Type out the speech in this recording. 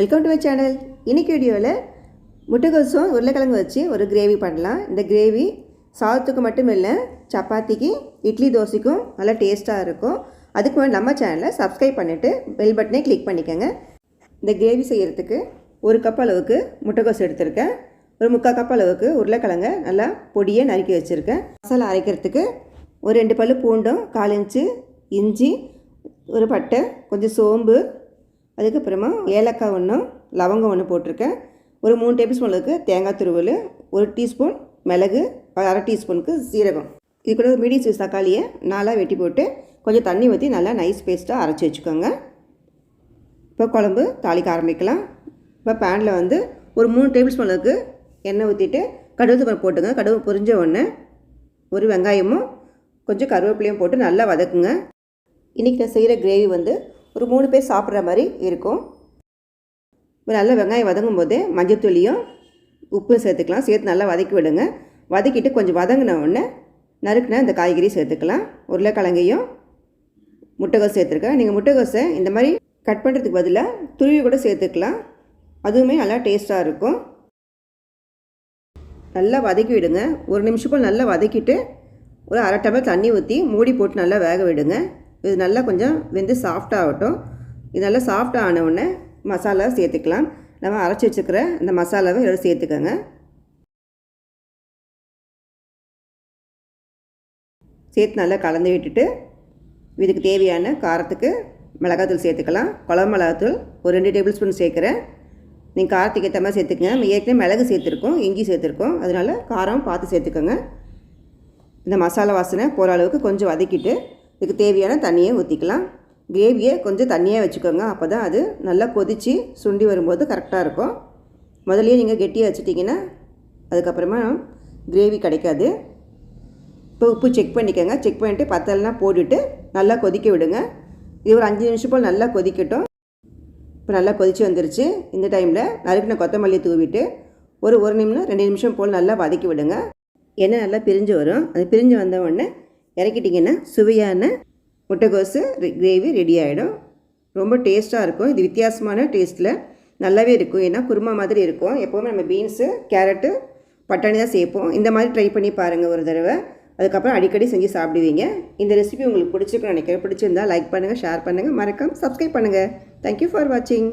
Welcome to my channel இன்னைக்கு வீடியோவில் முட்டைகோசும் உருளைக்கிழங்கு வச்சு ஒரு கிரேவி பண்ணலாம். இந்த கிரேவி சாதத்துக்கு மட்டும் இல்லை சப்பாத்திக்கு இட்லி தோசைக்கும் நல்லா டேஸ்ட்டாக இருக்கும். அதுக்கு முன்னாடி நம்ம சேனலை சப்ஸ்கிரைப் பண்ணிவிட்டு பெல் பட்டனே கிளிக் பண்ணிக்கோங்க. இந்த கிரேவி செய்கிறதுக்கு ஒரு கப் அளவுக்கு முட்டைகோஸ் எடுத்திருக்கேன். ஒரு முக்கால் கப் அளவுக்கு உருளைக்கிழங்க நல்லா பொடியை நறுக்கி வச்சுருக்கேன். மசாலா அரைக்கிறதுக்கு ஒரு ரெண்டு பல்லு பூண்டும் கால் இன்ச்சு இஞ்சி ஒரு பட்டை கொஞ்சம் சோம்பு அதுக்கப்புறமா ஏலக்காய் ஒன்றும் லவங்கம் ஒன்று போட்டிருக்கேன். ஒரு மூணு டேபிள் ஸ்பூன் அளவுக்கு தேங்காய் துருவல் ஒரு டீஸ்பூன் மிளகு அரை டீஸ்பூனுக்கு சீரகம். இது கூட ஒரு மீடியம் சைஸ் தக்காளியை நாலாக வெட்டி போட்டு கொஞ்சம் தண்ணி ஊற்றி நல்லா நைஸ் பேஸ்ட்டாக அரைச்சி வச்சுக்கோங்க. இப்போ குழம்பு தாளிக்க ஆரம்பிக்கலாம். இப்போ பேனில் வந்து ஒரு மூணு டேபிள் ஸ்பூன் அளவுக்கு எண்ணெய் ஊற்றிட்டு கடுகு பருப்பு போட்டுங்க கடுகு பொரிஞ்ச உடனே ஒரு வெங்காயமும் கொஞ்சம் கருவேப்பிலையும் போட்டு நல்லா வதக்குங்க. இன்றைக்கி நான் செய்கிற கிரேவி வந்து ஒரு மூணு பேர் சாப்பிட்ற மாதிரி இருக்கும். நல்லா வெங்காயம் வதங்கும் போது மஞ்சத்தூளியும் உப்பும் சேர்த்துக்கலாம். சேர்த்து நல்லா வதக்கி விடுங்க. வதக்கிட்டு கொஞ்சம் வதங்கின உடனே நறுக்குன இந்த காய்கறி சேர்த்துக்கலாம். உருளைக்கிழங்கையும் முட்டைகோஸ் சேர்த்துருக்கேன். நீங்கள் முட்டைகோஸை இந்த மாதிரி கட் பண்ணுறதுக்கு பதிலாக துருவி கூட சேர்த்துக்கலாம். அதுவுமே நல்லா டேஸ்ட்டாக இருக்கும். நல்லா வதக்கி விடுங்க. ஒரு நிமிஷம் போல் நல்லா வதக்கிட்டு ஒரு அரை டம்ளர் தண்ணி ஊற்றி மூடி போட்டு நல்லா வேக விடுங்க. இது நல்லா கொஞ்சம் வெந்து சாஃப்டாகட்டும் இது நல்லா சாஃப்டாக ஆன உடனே மசாலா சேர்த்துக்கலாம். நம்ம அரைச்சி வச்சுக்கிற இந்த மசாலாவை இதோட சேர்த்துக்கோங்க. சேர்த்து நல்லா கலந்து விட்டுட்டு இதுக்கு தேவையான காரத்துக்கு மிளகாத்தூள் சேர்த்துக்கலாம். குழம்பு மிளகாத்தூள் ஒரு ரெண்டு டேபிள் ஸ்பூன் சேர்க்குறேன். நீங்கள் காரத்துக்கு ஏற்ற மாதிரி சேர்த்துக்கங்க. ஏற்கனவே மிளகு சேர்த்துருக்கோம் இஞ்சி சேர்த்துருக்கோம். அதனால் காரம் பார்த்து சேர்த்துக்கோங்க. இந்த மசாலா வாசனை போகிற அளவுக்கு கொஞ்சம் வதக்கிட்டு இதுக்கு தேவையான தண்ணியை ஊற்றிக்கலாம் கிரேவியை கொஞ்சம் தண்ணியாக வச்சுக்கோங்க. அப்போ தான் அது நல்லா கொதித்து சுண்டி வரும்போது கரெக்டாக இருக்கும். முதல்லையே நீங்கள் கெட்டியாக வச்சுட்டிங்கன்னா அதுக்கப்புறமா கிரேவி கிடைக்காது. இப்போ உப்பு செக் பண்ணிக்கோங்க. செக் பண்ணிவிட்டு பத்தலாம் போட்டுட்டு நல்லா கொதிக்க விடுங்க. இது ஒரு அஞ்சு நிமிஷம் போல் நல்லா கொதிக்கட்டும். இப்போ நல்லா கொதித்து வந்துருச்சு. இந்த டைமில் நறுக்கின கொத்தமல்லி தூவிட்டு ஒரு ஒரு நிமிஷம் ரெண்டு நிமிஷம் போல் நல்லா வதக்கி விடுங்க. எண்ணெய் நல்லா பிரிஞ்சு வரும். அது பிரிஞ்சு வந்த உடனே இறக்கிட்டிங்கன்னா சுவையான முட்டைகோஸு கிரேவி ரெடி ஆகிடும் ரொம்ப டேஸ்ட்டாக இருக்கும். இது வித்தியாசமான டேஸ்ட்டில் நல்லாவே இருக்கும். ஏன்னா குருமா மாதிரி இருக்கும். எப்போவுமே நம்ம பீன்ஸு கேரட்டு பட்டாணி தான் சேர்ப்போம் இந்த மாதிரி ட்ரை பண்ணி பாருங்கள் ஒரு தடவை. அதுக்கப்புறம் அடிக்கடி செஞ்சு சாப்பிடுவீங்க. இந்த ரெசிபி உங்களுக்கு பிடிச்சிருக்குன்னு நினைக்கிறேன். பிடிச்சிருந்தா லைக் பண்ணுங்கள் ஷேர் பண்ணுங்கள் மறக்காம சப்ஸ்கிரைப் பண்ணுங்கள் தேங்க்யூ ஃபார் வாட்சிங்